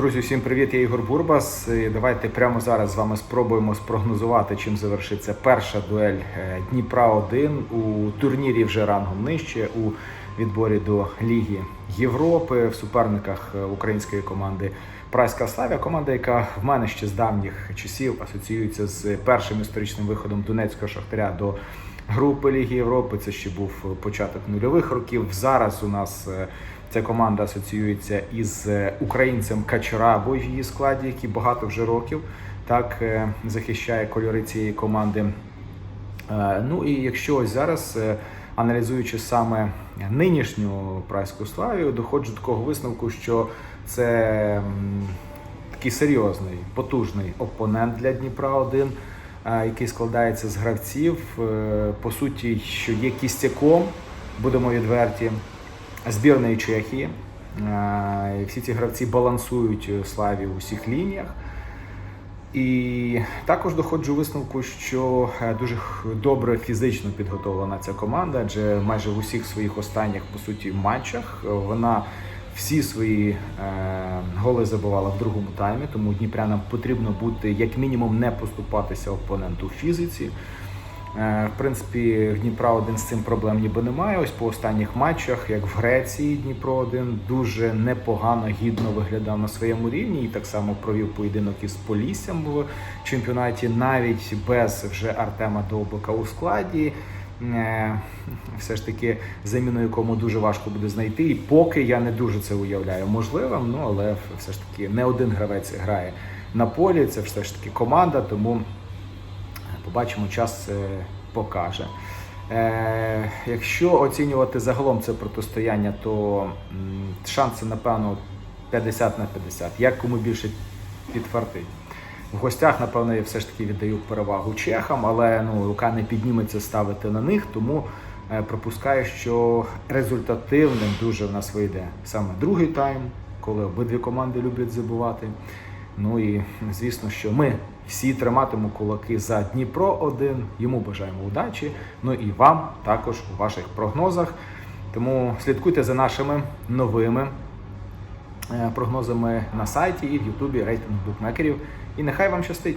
Друзі, всім привіт! Я Ігор Бурбас. І Давайте прямо зараз з вами спробуємо спрогнозувати, чим завершиться перша дуель е, Дніпра 1 у турнірі вже рангом нижче у відборі до Ліги Європи в суперниках е, української команди Прайська Славія. Команда, яка в мене ще з давніх часів асоціюється з першим історичним виходом Донецького шахтаря до групи Ліги Європи. Це ще був початок нульових років. Зараз у нас е, ця команда асоціюється із е, українцем Качарабо в її складі, який багато вже років так е, захищає кольори цієї команди. Е, Ну і якщо ось зараз, аналізуючи саме нинішню прайську славію, доходжу до такого висновку, що це такий серйозний, потужний опонент для Дніпра 1 який складається з гравців, по суті, що є кістяком, будемо відверті, збірної Чехії. Е, Всі ці гравці балансують славі у всіх лініях. І також доходжу висновку, що е, дуже добре фізично підготовлена ця команда, адже майже в усіх своїх останніх по суті матчах е, вона всі свої голи забивала в другому таймі, тому дніпрянам потрібно бути як мінімум не поступатися опоненту в фізиці. Е, В принципі, в Дніпра один з цим проблем ніби немає. Ось по останніх матчах, як в Греції, Дніпро один дуже непогано, гідно виглядав на своєму рівні і так само провів поєдинок із Поліссям в чемпіонаті, навіть без вже Артема Довбика у складі. Е, Все ж таки заміну якому дуже важко буде знайти. І поки я не дуже це уявляю можливим, ну але все ж таки не один гравець грає на полі. Це все ж таки команда, тому побачимо, час е, покаже. Е, якщо оцінювати загалом це протистояння, то шанси, напевно, 50 на 50. Як кому більше підфартить. В гостях, напевно, я все ж таки віддаю перевагу чехам, але ну, рука не підніметься ставити на них, тому е, пропускаю, що результативним дуже в нас вийде саме другий тайм, коли обидві команди люблять забувати. Ну і звісно, що ми всі триматимемо кулаки за Дніпро 1 Йому бажаємо удачі. Ну і вам також у ваших прогнозах. Тому слідкуйте за нашими новими е, прогнозами на сайті і в Ютубі рейтинг букмекерів. І нехай вам щастить!